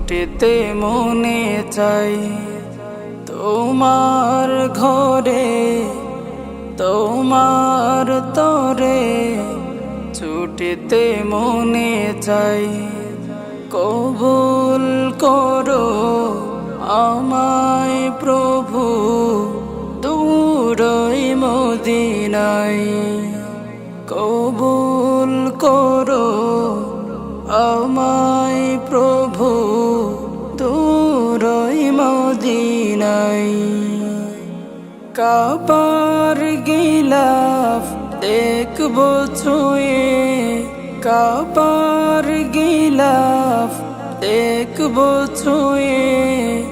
ছুটিতে মনে চাই তোমার ঘরে, তোমার তরে। ছুটিতে মনে চাই কবুল করো আমায় প্রভু দূরই মদিনাই কবুল করো আমায় মদিনাই কাবার গিলাফ দেখব ছুঁয়ে। কাবার গিলাফ দেখব ছুঁয়ে।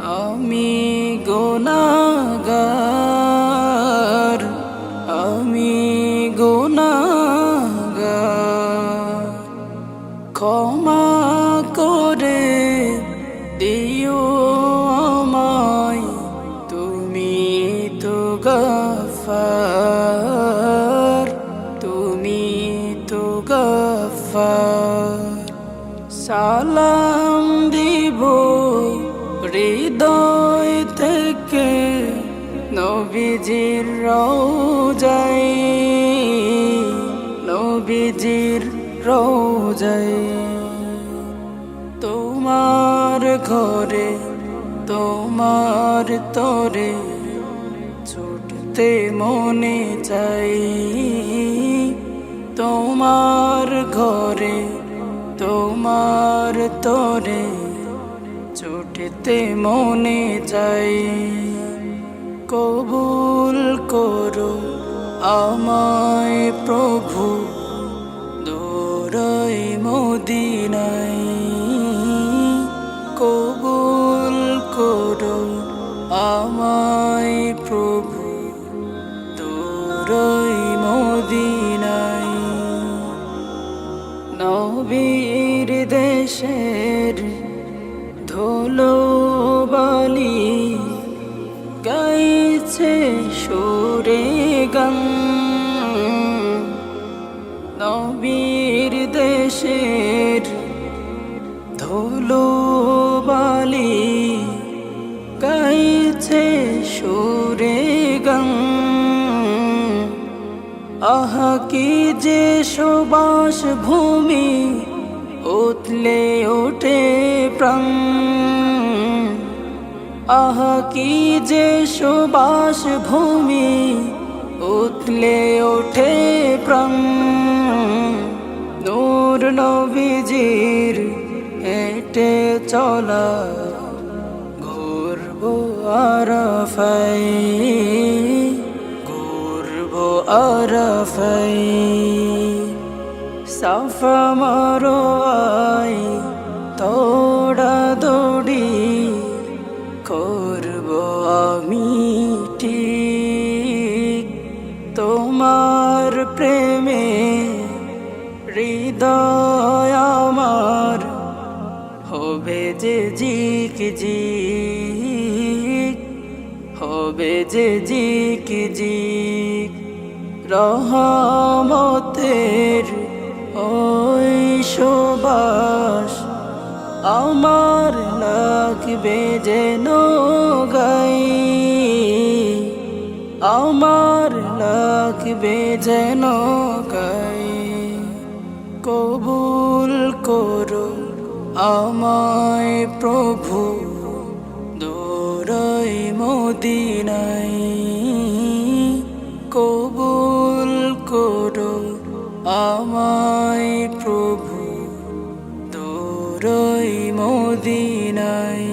আমি গোনাগার আমি গোনাগার। ক্ষমা করে দিও। গফার, তুমি তো গফার। সালাম দিব হৃদয় থেকে নবীজির রোজাই নবীজির রোজাই তোমার ঘরে, তোমার তরে ছুটতে মনে চাই। তোমার ঘরে, তোমার তরে ছুটতে মনে চাই। কবুল করো আমায় প্রভু, দূরই মদিনাই কবুল করো আমায় প্রভু দূরই মদিনাই নবীর দেশের ধুলো বালি গাইছে সুরে গান। নবীর দেশের ধুলো বালি গাইছে সুরে আহা, কি যে সুবাস ভূমি উতলে ওঠে প্রাণ। আহা, কি যে সুবাস ভূমি উতলে ওঠে প্রাণ। নূর নবীজির হেঁটে চলা ঘুরব আরফাই আরফাই। সাফা মারো তোড়া দৌড়ি করব আমি ঠিক। তোমার প্রেমে হৃদয় আমার হবে যে জিক জিক হবে যে জিক জিক রহমতের ওই সুবাস আমার লাগবে যেন গাই। আমার লাগবে যেন গাই। কবুল করো আমায় প্রভু, দূরই মদিনাই আমায় প্রভু তোরই মদিনাই